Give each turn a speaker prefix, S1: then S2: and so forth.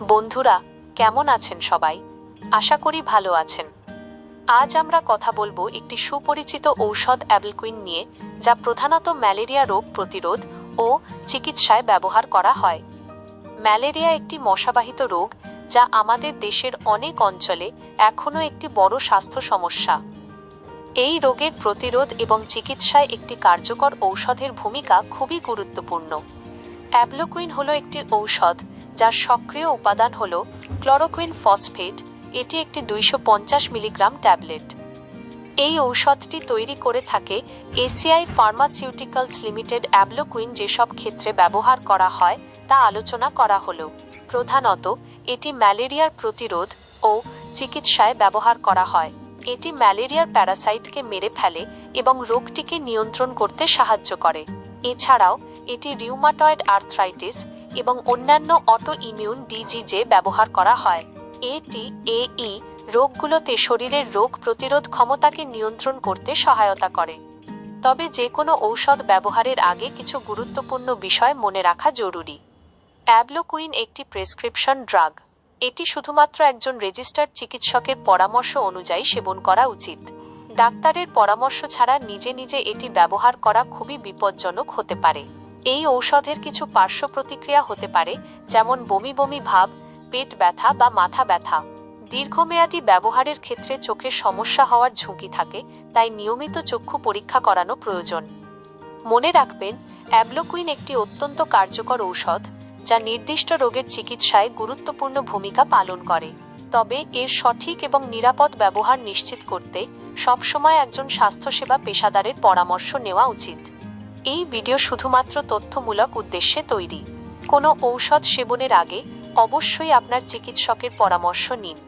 S1: বন্ধুরা, কেমন আছেন সবাই? আশা করি ভালো আছেন। আজ আমরা কথা বলব একটি সুপরিচিত ঔষধ অ্যাবলকুইন নিয়ে, যা প্রধানত ম্যালেরিয়া রোগ প্রতিরোধ ও চিকিৎসায় ব্যবহার করা হয়। ম্যালেরিয়া একটি মশাবাহিত রোগ, যা আমাদের দেশের অনেক অঞ্চলে এখনও একটি বড় স্বাস্থ্য সমস্যা। এই রোগের প্রতিরোধ এবং চিকিৎসায় একটি কার্যকর ঔষধের ভূমিকা খুবই গুরুত্বপূর্ণ। অ্যাবলোকুইন হলো একটি ঔষধ যার সক্রিয় উপাদান হল ক্লোরোকুইন ফসফেট, এটি একটি দুইশো পঞ্চাশ মিলিগ্রাম ট্যাবলেট। এই ঔষধটি তৈরি করে থাকে এসিআই ফার্মাসিউটিক্যালস লিমিটেড অ্যাবলোকুইন যেসব ক্ষেত্রে ব্যবহার করা হয় তা আলোচনা করা হলো। প্রধানত, এটি ম্যালেরিয়ার প্রতিরোধ ও চিকিৎসায় ব্যবহার করা হয়। এটি ম্যালেরিয়ার প্যারাসাইটকে মেরে ফেলে এবং রোগটিকে নিয়ন্ত্রণ করতে সাহায্য করে। এছাড়াও, এটি রিউমাটয়েড আর্থ্রাইটিস এবং অন্যান্য অটো ইমিউন ডিজিজে ব্যবহার করা হয়। এটি এই রোগগুলোতে শরীরের রোগ প্রতিরোধ ক্ষমতাকে নিয়ন্ত্রণ করতে সহায়তা করে। তবে যে কোনো ঔষধ ব্যবহারের আগে কিছু গুরুত্বপূর্ণ বিষয় মনে রাখা জরুরি। অ্যাবলোকুইন একটি প্রেসক্রিপশন ড্রাগ। এটি শুধুমাত্র একজন রেজিস্টার্ড চিকিৎসকের পরামর্শ অনুযায়ী সেবন করা উচিত। ডাক্তারের পরামর্শ ছাড়া নিজে নিজে এটি ব্যবহার করা খুবই বিপজ্জনক হতে পারে। এই ঔষধের কিছু পার্শ্ব প্রতিক্রিয়া হতে পারে, যেমন বমি বমি ভাব, পেট ব্যথা বা মাথা ব্যথা। দীর্ঘমেয়াদী ব্যবহারের ক্ষেত্রে চোখের সমস্যা হওয়ার ঝুঁকি থাকে, তাই নিয়মিত চক্ষু পরীক্ষা করানো প্রয়োজন। মনে রাখবেন, অ্যাবলোকুইন একটি অত্যন্ত কার্যকর ঔষধ, যা নির্দিষ্ট রোগের চিকিৎসায় গুরুত্বপূর্ণ ভূমিকা পালন করে। তবে এর সঠিক এবং নিরাপদ ব্যবহার নিশ্চিত করতে সবসময় একজন স্বাস্থ্যসেবা পেশাদারের পরামর্শ নেওয়া উচিত। এই ভিডিও শুধুমাত্র তথ্যমূলক উদ্দেশ্যে তৈরি। কোনো ঔষধ সেবনের আগে অবশ্যই আপনার চিকিৎসকের পরামর্শ নিন।